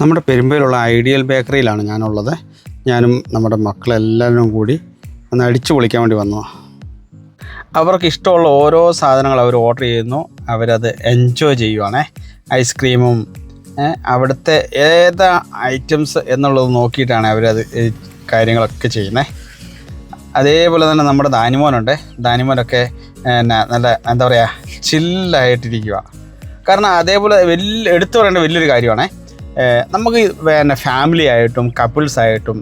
നമ്മുടെ പെരുമ്പയിലുള്ള ഐഡിയൽ ബേക്കറിയിലാണ് ഞാനുള്ളത്. ഞാനും നമ്മുടെ മക്കളെല്ലാവരും കൂടി ഒന്ന് അടിച്ചു പൊളിക്കാൻ വേണ്ടി വന്നു അവർക്ക് ഇഷ്ടമുള്ള ഓരോ സാധനങ്ങൾ അവർ ഓർഡർ ചെയ്യുന്നു. അവരത് എൻജോയ് ചെയ്യുവാണേ. ഐസ്ക്രീമും അവിടുത്തെ ഏത് ഐറ്റംസ് എന്നുള്ളത് നോക്കിയിട്ടാണ് അവരത് കാര്യങ്ങളൊക്കെ ചെയ്യുന്നത് അതേപോലെ തന്നെ നമ്മുടെ ദാനിമോനുണ്ട്. ദാനിമോനൊക്കെ നല്ല എന്താ പറയുക ചില്ലായിട്ടിരിക്കുക കാരണം അതേപോലെ വലിയ എടുത്തു പറയേണ്ട വലിയൊരു കാര്യമാണ്. നമുക്ക് പിന്നെ ഫാമിലി ആയിട്ടും കപ്പിൾസ് ആയിട്ടും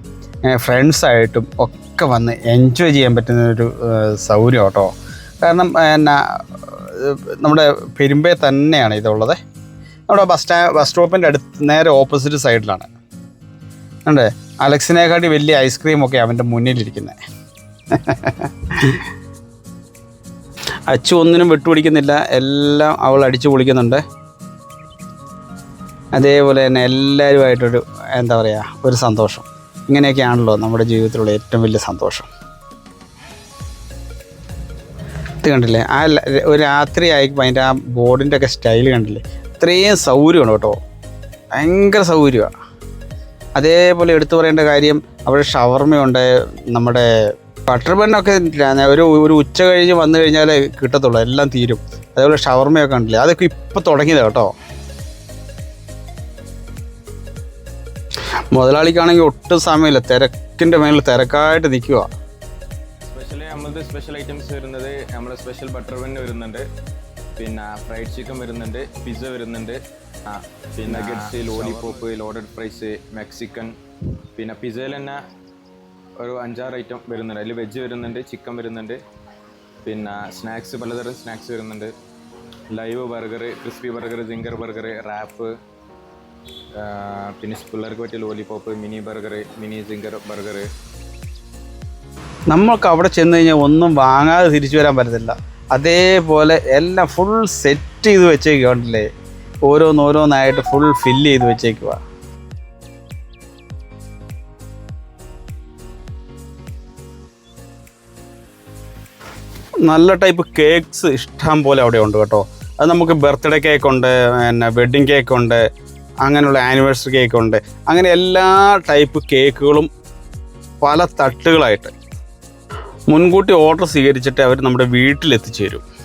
ഫ്രണ്ട്സ് ആയിട്ടും ഒക്കെ വന്ന് എൻജോയ് ചെയ്യാൻ പറ്റുന്ന ഒരു സൗകര്യം കേട്ടോ കാരണം എന്നാ നമ്മുടെ പെരുമ്പേ തന്നെയാണ് ഇതുള്ളത്. നമ്മുടെ ബസ് സ്റ്റാ ബസ് സ്റ്റോപ്പിന്റെ അടുത്ത് നേരെ ഓപ്പോസിറ്റ് സൈഡിലാണ് അല്ലേ അലക്സിനെക്കാട്ടി വലിയ ഐസ്ക്രീം ഒക്കെ അവന്റെ മുന്നിലിരിക്കുന്നത് അച്ചു ഒന്നിനും വിട്ടുപിടിക്കുന്നില്ല. എല്ലാം അവൾ അടിച്ചു പൊളിക്കുന്നുണ്ട്. അതേപോലെ തന്നെ എല്ലാവരുമായിട്ടൊരു എന്താ പറയുക ഒരു സന്തോഷം. ഇങ്ങനെയൊക്കെയാണല്ലോ നമ്മുടെ ജീവിതത്തിലുള്ള ഏറ്റവും വലിയ സന്തോഷം. ഇത് കണ്ടില്ലേ? ആ ഒരു രാത്രി ആയിപ്പോൾ അതിന്റെ ആ ബോർഡിന്റെ ഒക്കെ സ്റ്റൈൽ കണ്ടില്ലേ? ഇത്രയും സൗകര്യമാണ് കേട്ടോ. ഭയങ്കര സൗകര്യമാണ്. അതേപോലെ എടുത്തു പറയേണ്ട കാര്യം അവിടെ ഷവർമയുണ്ട് നമ്മുടെ ബട്ടർ ബണ്ണൊക്കെ ഒരു ഒരു ഉച്ച കഴിഞ്ഞ് വന്നു കഴിഞ്ഞാൽ കിട്ടത്തുള്ളൂ എല്ലാം തീരും. അതേപോലെ ഷവർമയൊക്കെ ഉണ്ടല്ലേ? അതൊക്കെ ഇപ്പോൾ തുടങ്ങിയതാണ് കേട്ടോ. മുതലാളിക്കാണെങ്കിൽ ഒട്ടും സമയമില്ല. തിരക്കിന്റെ മേളിൽ തിരക്കായിട്ട് നിൽക്കുക. സ്പെഷ്യലി നമ്മളത് സ്പെഷ്യൽ ഐറ്റംസ് വരുന്നത് നമ്മൾ സ്പെഷ്യൽ ബട്ടർ പെൻ വരുന്നുണ്ട്. പിന്നെ ഫ്രൈഡ് ചിക്കൻ വരുന്നുണ്ട് പിസ്സ വരുന്നുണ്ട്. ആ, പിന്നെ ഗെറ്റ്സ് ലോലിപോപ്പ് ലോഡഡ് ഫ്രൈസ് മെക്സിക്കൻ പിന്നെ പിസ്സയിൽ തന്നെ ഒരു അഞ്ചാറ് ഐറ്റം വരുന്നുണ്ട്. അതിൽ വെജ് വരുന്നുണ്ട് ചിക്കൻ വരുന്നുണ്ട്. പിന്നെ സ്നാക്സ് പലതരം സ്നാക്സ് വരുന്നുണ്ട്. Live burger crispy burger zinger burger wrap പിന്നെ പിള്ളേർക്ക് പറ്റിയ lollipop mini burger mini zinger burger നമ്മൾക്ക് അവിടെ ചെന്ന് കഴിഞ്ഞാൽ ഒന്നും വാങ്ങാതെ തിരിച്ചു വരാൻ പറ്റത്തില്ല. അതേപോലെ എല്ലാം ഫുൾ സെറ്റ് ചെയ്ത് വെച്ചേക്കുക കണ്ടില്ലേ? ഓരോന്നോരോന്നായിട്ട് ഫുൾ ഫില്ല് ചെയ്ത് വെച്ചേക്കുക നല്ല ടൈപ്പ് കേക്ക്സ് ഇഷ്ടം പോലെ അവിടെ ഉണ്ട് കേട്ടോ. അത് നമുക്ക് ബർത്ത്ഡേ കേക്ക് ഉണ്ട് പിന്നെ വെഡ്ഡിങ് കേക്ക് ഉണ്ട് അങ്ങനെയുള്ള ആനിവേഴ്സറി കേക്ക് ഉണ്ട്. അങ്ങനെ എല്ലാ ടൈപ്പ് കേക്കുകളും പല തട്ടുകളായിട്ട് മുൻകൂട്ടി ഓർഡർ സ്വീകരിച്ചിട്ട് അവർ നമ്മുടെ വീട്ടിലെത്തിച്ചു തരും